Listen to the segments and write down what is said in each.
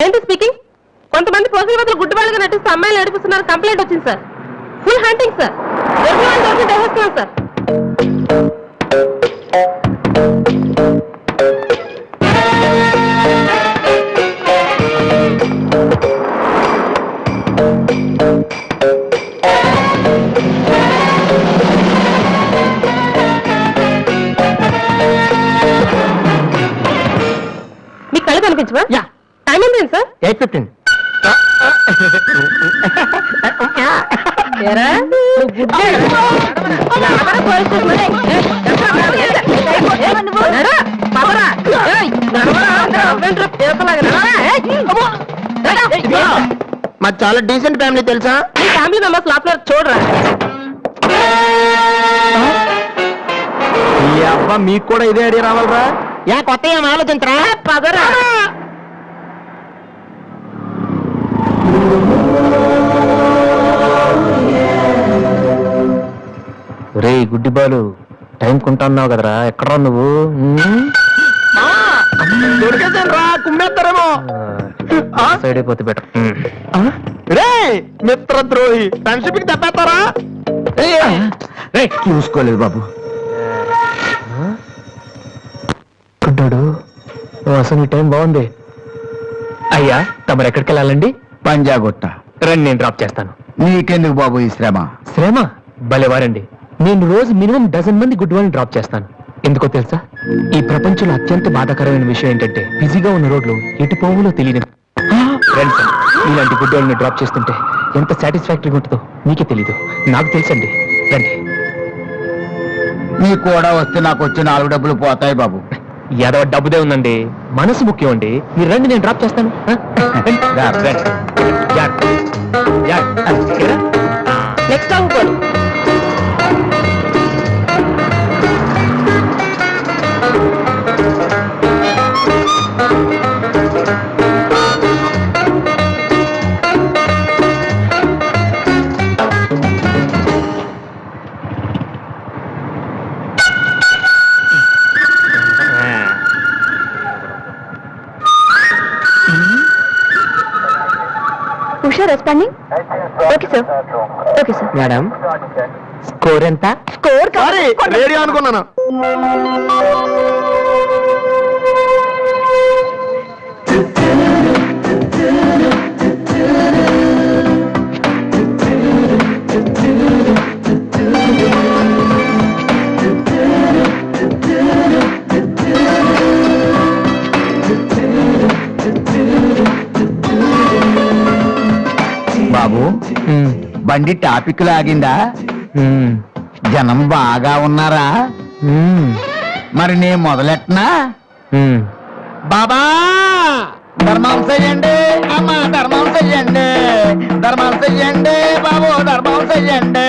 ఏంటి స్పీకింగ్ కొంతమంది పోసిన బదులు గుడ్డివాళ్ళుగా నటిస్తూ అమ్మాయిలు నడిపిస్తున్నారు కంప్లైంట్ వచ్చింది sir. Full hunting sir sir మాది చాలా డీసెంట్ ఫ్యామిలీ తెలుసా? మీ ఫ్యామిలీ మెంబర్స్ లోపల చూడరా? ఈ అబ్బా మీకు కూడా ఇదే ఐడియా రావాలరా. యా కొత్త ఏం ఆలోచించరా పదరా. రే గుడ్డి బాలు టైం కొంటున్నావు కదరా? ఎక్కడా నువ్వు? కుమ్మేస్తారేమో సైడ్ అయిపోతే బెటర్ రే మిత్రద్రోహి ఫ్రెండ్షిప్కి తప్పేస్తారా రే చూసుకోలేదు బాబు. గుడ్డాడు అసలు ఈ టైం బాగుంది. అయ్యా తమరు ఎక్కడికి వెళ్ళాలండి పంజాగుట్ట. రండి నేను డ్రాప్ చేస్తాను. నీకెందుకు బాబు ఈ శ్రమ? శ్రమ? భలేవారండి. నేను రోజు మినిమం డజన్ మంది గుడ్ వాళ్ళని డ్రాప్ చేస్తాను. ఎందుకో తెలుసా? ఈ ప్రపంచంలో అత్యంత బాధాకరమైన విషయం ఏంటంటే బిజీగా ఉన్న రోడ్లు ఎటు పోవులో రండి సార్. ఇలాంటి గుడ్ వాళ్ళని డ్రాప్ చేస్తుంటే ఎంత సాటిస్ఫాక్టరీగా ఉంటుందో మీకే తెలీదు. నాకు తెలుసండి. రండి. నీ కూడా వస్తే నాకు వచ్చే నాలుగు డబ్బులు పోతాయి బాబు. ఏదో డబ్బుదే ఉందండి. మనసు ముఖ్యం అండి. మీరు రండి నేను డ్రాప్ చేస్తాను. ఆ? రండి. రండి. నెక్స్ట్ అవ్వకూడదు Usha responding okay sir okay sir madam score ఎంత? స్కోర్ రేడియో అనుకున్నాను. బండి టాపిక్ లాగిందా? జనం బాగా ఉన్నారా? మరి నేను మొదలెట్టనా బాబా! ధర్మం చెయ్యండి అమ్మ ధర్మం చెయ్యండి ధర్మం చెయ్యండి బాబు ధర్మం చెయ్యండి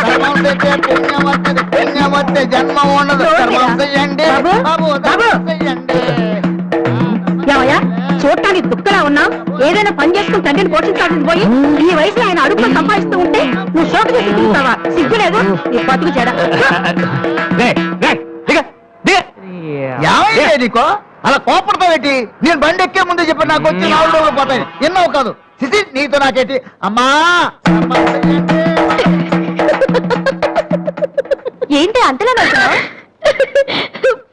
ధర్మం చెయ్యే పుణ్యం వస్తుంది పుణ్యం వస్తే జన్మ ఉండదు. ధర్మం చెయ్యండి బాబు, ధర్మం చెయ్యండి చూడటానికి దుక్కలా ఉన్నా ఏదైనా పని చేసుకుని తండ్రిని పోషించాల్సింది పోయి ఈ వయసులో ఆయన అడుగులో సంపాదిస్తూ ఉంటే నువ్వు షోకు చేసి తిరుగుతావా? సిగ్గు లేదు నీ బతుకు చెడ. ఏమైంది నీకో? అలా కోపడతా పెట్టి నేను బండి ఎక్కే ముందు చెప్పి నాకు వచ్చి నాలుగు రోజులు పోతాయి. ఎన్నో కాదు. సిసి నీతో నాకేంటి? అమ్మా. ఏంటి అంతలా?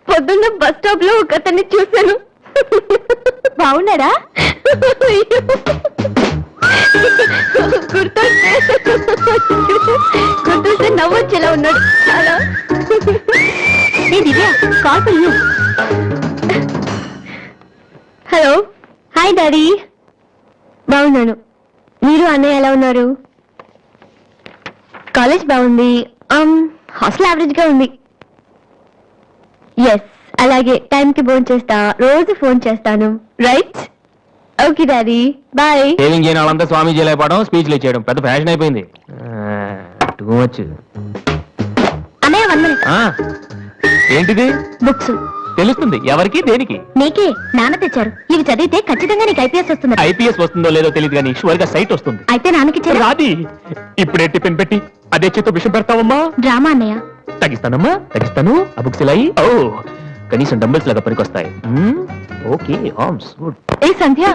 పొద్దున్న బస్ స్టాప్లో ఒక అతన్ని చూశాను. బాగున్నాడా? గుర్తొస్తే గుర్తొస్తే నవ్వొచ్చేలా ఉన్నాడు. చాలా ఏ Divya call for you hello? Hi daddy. బాగున్నాను. మీరు అన్నయ్య ఎలా ఉన్నారు? కాలేజ్ బాగుంది. హాస్టల్ యావరేజ్గా ఉంది. ఎస్ అలాగే టైం కి ఫోన్ చేస్తా రోజు ఫోన్ చేస్తాను. Right okay daddy bye saving చేయని వాళ్ళంతా స్వామీజీ అయిపోవడం స్పీచ్లు ఇచ్చేయడం పెద్ద ఫ్యాషన్ అయిపోయింది. టూ మచ్ అన్నయ్య వన్ మినిట్ ఏంటిది? బుక్స్ తెలుస్తుంది. ఎవరికి? దేనికి? నీకే. నాన్న తెచ్చారు. ఇవి చదివితే ఖచ్చితంగా నీకు ఐపీఎస్ వస్తుంది. ఐపీఎస్ వస్తుందో లేదో తెలియదు కానీ షువర్గా సైట్ వస్తుంది. అయితే నాన్నకిచ్చారా రాది ఇప్పుడే టిఫిన్ పెట్టి అదే చేతో విషయం పెడతావమ్మా. డ్రామా అన్నయ్య. తగ్గిస్తానమ్మా తగ్గిస్తాను ఆ బుక్స్ ఇలా. ఓ కనీసం డంబుల్స్ లాగా పనికొస్తాయి. ఓకే ఆర్మ్స్ గుడ్ ఏ సంధ్య.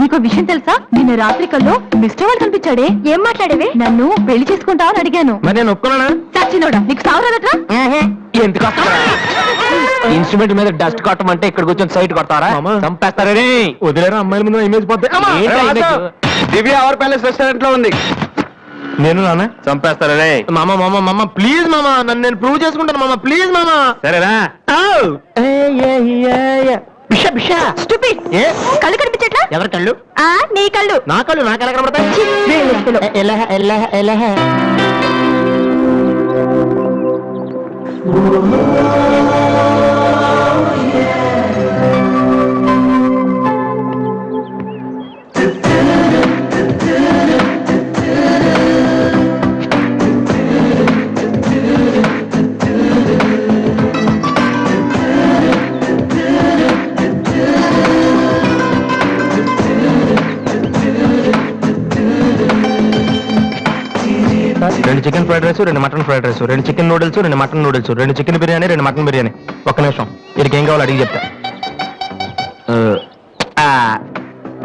నీకు విషయం తెలుసా? నిన్న రాత్రి కల్లో మిస్టర్ వాళ్ళు కనిపించాడే. ఏం మాట్లాడేవి? నన్ను పెళ్ళి చేసుకుంటావా అని అడిగాను. మరి నేను ఒప్పుకున్నానా సచ్చినోడా నీకు సావరాదట్రా ఎందుకు ఇన్స్ట్రుమెంట్ మీద డస్ట్ కొట్టమంటే ఇక్కడ కూర్చొని సైట్ కొడతారా? చంపేస్తారే వదిలేరా అమ్మాయిల ముందు ఇమేజ్ పోతే. దివ్య అవర్ ప్యాలెస్ రెస్టారెంట్లో ఉంది. నేను నాన్న చంపేస్తారే మామ మామ మామ ప్లీజ్ మామ నన్ను నేను ప్రూవ్ చేసుకుంటాను మామ ప్లీజ్ మామ. సరేనా బిష బిష స్టూపిడ్ కళ్ళు కనిపించట్లా? ఎవరి కళ్ళు? ఆ నీ కళ్ళు. నా కళ్ళు నాకు ఎలా కనబడతాయి. ఛీ, వీళ్ళిద్దరూ. ఎలా ఎలా రెండు చికెన్ ఫ్రైడ్ రైస్ రెండు మటన్ ఫ్రైడ్ రైస్ రెండు చికెన్ నూడిల్స్ రెండు మటన్ నూడిల్స్ రెండు చికెన్ బిర్యానీ రెండు మటన్ బిర్యానీ ఒక్క నిమిషం. వీరికి ఏం కావాలో అడిగి చెప్తా.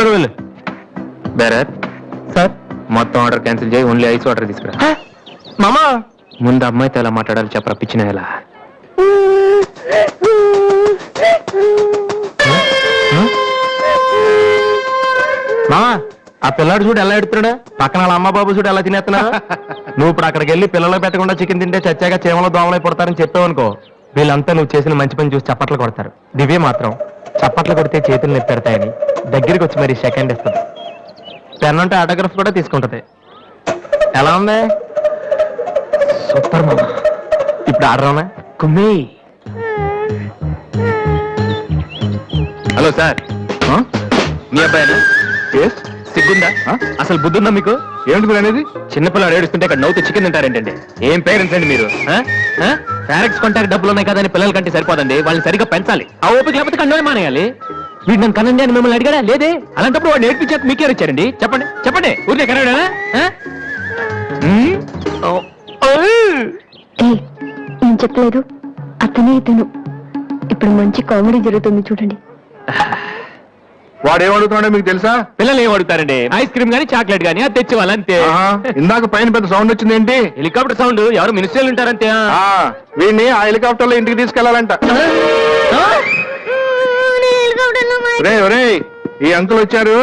వెళ్ళు. బేరత్ సార్? మొత్తం ఆర్డర్ క్యాన్సిల్ చేయి ఓన్లీ ఐస్ వాటర్ తీసుకురా. మామా? ముందు అమ్మాయితో ఎలా మాట్లాడాలి చెప్పరా పిచ్చిన ఎలా? మామా ఆ పిల్లాడు చూడు ఎలా ఎడుతున్నాడా పక్కన వాళ్ళ అమ్మ బాబు చూడు ఎలా తినేస్తున్నా నువ్వు ఇప్పుడు అక్కడికి వెళ్ళి పిల్లలకు పెట్టకుండా చికెన్ తింటే చచ్చాక చీమలో దోమలై పడతారని చెప్పావనుకో వీళ్ళంతా నువ్వు చేసిన మంచి పని చూసి చప్పట్లు కొడతారు. దివ్య మాత్రం చప్పట్లు కొడితే చేతులు నొప్పి పెడతాయని దగ్గరికి వచ్చి మరి సెకండ్ ఇస్తుంది. పెన్ అంటే ఆటోగ్రాఫ్ కూడా తీసుకుంటది. ఎలా ఉంది? సూపర్ మామ. ఇప్పుడు ఆడరావునా కుమ్మి. Hello sir. మీ అబ్బాయి సిగ్గుందా? అసలు బుద్ధుందా మీకు? ఏమిటి మీరు అనేది? చిన్నపిల్లలు ఏడుస్తుంటే ఇక్కడ నవ్వుతూ చికెన్ తింటారేంటండి? ఏం పేరెంట్స్ అండి మీరు ఫారెక్స్ కొంటాక డబ్బులు ఉన్నాయి కదా అని పిల్లల కంటే సరిపోదండి. వాళ్ళని సరిగ్గా పెంచాలి. ఆ ఓపిక లేకపోతే కండోనే మానేయాలి. వీడు నన్ను కనండి అని మిమ్మల్ని అడిగాడా? లేదే. అలాంటప్పుడు వాడు నేర్పించాక మీకే ఇచ్చారండి చెప్పండి చెప్పండి. ఊరికే కనడానా ఏయ్, నేను చెప్పలేదు. అతనే ఇతను. ఇప్పుడు మంచి కామెడీ జరుగుతుంది చూడండి. వాడు ఏమడుగుతున్నాడో మీకు తెలుసా పిల్లలు ఏం అడుగుతారండి ఐస్ క్రీమ్ గానీ చాక్లెట్ గానీ అది తెచ్చి వాళ్ళంతే ఆహా, ఇందాక పైన పెద్ద సౌండ్ వచ్చింది ఏంటి హెలికాప్టర్ సౌండ్ ఎవరు మినిస్టర్లు ఉంటారంతే ఆ, వీడిని ఆ హెలికాప్టర్లో ఇంటికి తీసుకెళ్ళాలంట రే ఒరే ఈ అంకుల్ వచ్చారు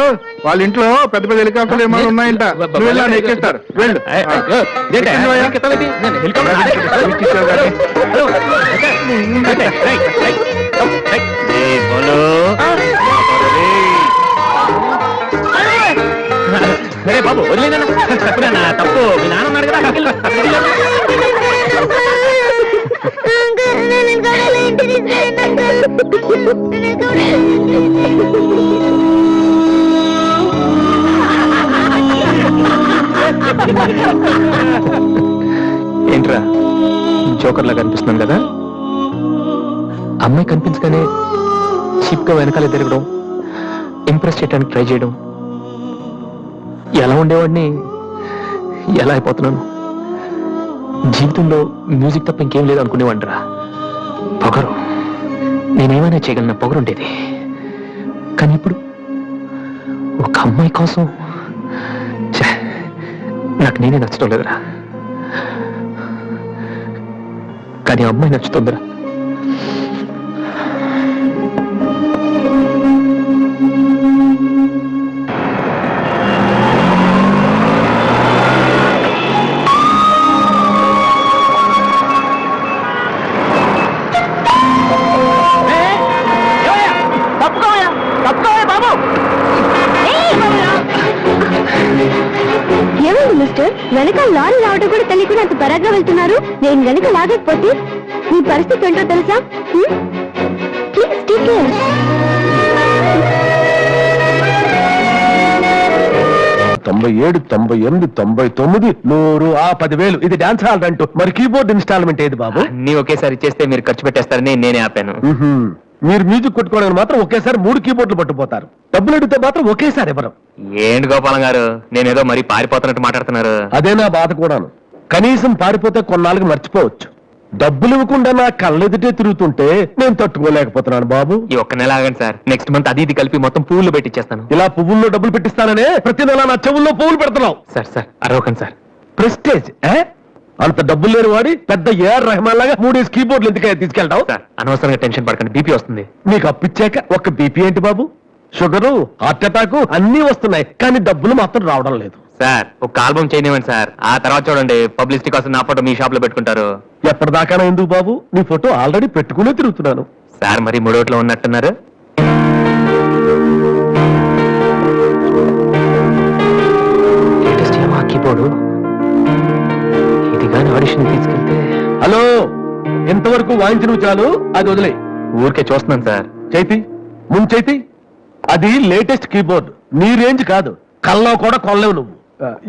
వాళ్ళ ఇంట్లో పెద్ద పెద్ద హెలికాప్టర్లు ఏమైనా ఉన్నాయంట నువ్వు వెళ్ళి ఆడ ఎక్కిస్తారు వెళ్ళు ఆ. ఎక్కండి భయ్యా. ఎక్కించావు ఏంట్రా? జోకర్లా కనిపిస్తున్నాను కదా? అమ్మాయి కనిపించగానే చీప్గా వెనకాల తిరగడం ఇంప్రెస్ చేయడానికి ట్రై చేయడం. ఎలా ఉండేవాడిని? ఎలా అయిపోతున్నాను? జీవితంలో మ్యూజిక్ తప్ప ఇంకేం లేదు అనుకునేవంటరా పొగరు. నేనేమైనా చేయగలన పొగరు ఉండేది కానీ ఇప్పుడు ఒక అమ్మాయి కోసం నాకు నేనే నచ్చడం లేదురా. కానీ అమ్మాయి నచ్చుతుందిరా. మిస్టర్. వెనక లారీ రావడం కూడా తెలియకుండా అంత పరాగ్గా వెళ్తున్నారు. నేను వెనక లాగకపోతే మీ పరిస్థితి ఏంటో తెలుసా? ప్లీజ్ టేక్ కేర్ తొంభై ఏడు తొంభై ఎనిమిది తొంభై తొమ్మిది నూరు ఆ పదివేలు. ఇది డాన్స్ హాల్ అంటూ మరి కీబోర్డ్ ఇన్స్టాల్మెంట్ ఏది బాబు? అన్ని ఒకేసారి ఇచ్చేస్తే మీరు ఖర్చు పెట్టేస్తారని నేనే ఆపాను. మీరు మ్యూజిక్ కొట్టుకోవడానికి మాత్రం ఒకేసారి మూడు కీబోర్డులు పట్టుపోతారు డబ్బులు అడిగితే మాత్రం ఒకేసారి ఇవ్వరు. ఏంటి గోపాలం గారు? నేనేదో మరీ పారిపోతున్నట్టు మాట్లాడుతున్నారు. అదే నా బాధ కూడాను. కనీసం పారిపోతే కొన్నాళ్ళకి మర్చిపోవచ్చు. డబ్బులు ఇవ్వకుండా నా కళ్ళెదుటే తిరుగుతుంటే నేను తట్టుకోలేకపోతున్నాను బాబు. ఈ ఒక్క నెల ఆగండి సార్. నెక్స్ట్ మంత్ అది ఇది కలిపి మొత్తం పూలు పెట్టిచ్చేస్తాను. ఇలా పువ్వుల్లో డబ్బులు పెట్టిస్తాననే ప్రతి నెల నా చెవుల్లో పువ్వులు పెడుతున్నావు. సార్ సార్ అరవకండి సార్. ప్రెస్టేజ్ ఏ? అంత డబ్బులు లేని వాడి పెద్ద ఏఆర్ రెహమాన్ లాగా మూడేసి కీబోర్డ్లు ఎందుకయ్యా తీసుకెళ్తావు? సార్ అనవసరంగా టెన్షన్ పడకండి. బీపీ వస్తుంది. నీకు అప్పిచ్చాక ఒక బీపీ ఏంటి బాబు? షుగరు హార్ట్ అటాక్ అన్నీ వస్తున్నాయి కానీ డబ్బులు మాత్రం రావడం లేదు. సార్ ఒక ఆల్బమ్ చేయనివ్వండి సార్. ఆ తర్వాత చూడండి పబ్లిసిటీ కోసం నా ఫోటో మీ షాప్లో పెట్టుకుంటారు. ఎప్పటిదాకా ఎందుకు బాబు? నీ ఫోటో ఆల్రెడీ పెట్టుకునే తిరుగుతున్నాను. సార్ మరి మూడోట్లో ఉన్నట్టున్నారు? ఎంతవరకు వాయించిన చాలు అది వదిలే ఊరికే చూస్తున్నాను సార్. చైతి ముందు చైతి. అది లేటెస్ట్ కీబోర్డ్. నీ రేంజ్ కాదు. కల్లో కూడా కొనలేవు నువ్వు.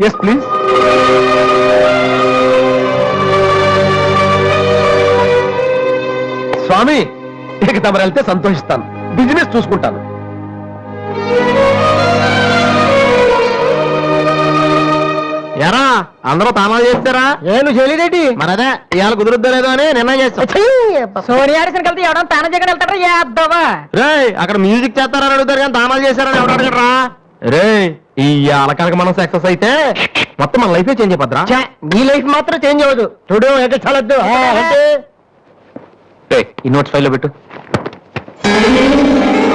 ఎస్ ప్లీజ్ స్వామి ఇక తమరు వెళ్తే సంతోషిస్తాను. బిజినెస్ చూసుకుంటాను. ఎరా అందరూ తానాలు చేస్తారా? నేను చేయలేదేటి? మనదే ఇవాళ కుదురుద్దో లేదో అని నిర్ణయం చేస్తాం. సోనియాడిసిన కలిసి ఎవడం తాన జగన్ వెళ్తారా రే అక్కడ మ్యూజిక్ చేస్తారని అడుగుతారు కానీ తానాలు చేశారని ఎవరు అడగరా? రే ఈ అలకనక మనం సక్సెస్ అయితే మొత్తం మన లైఫ్ చేంజ్ అయిపోద్రా నీ లైఫ్ మాత్రం చేంజ్ అవ్వదు. చూడు ఎక్కడ చాలద్దు ఈ నోట్స్ ఫైల్లో పెట్టు.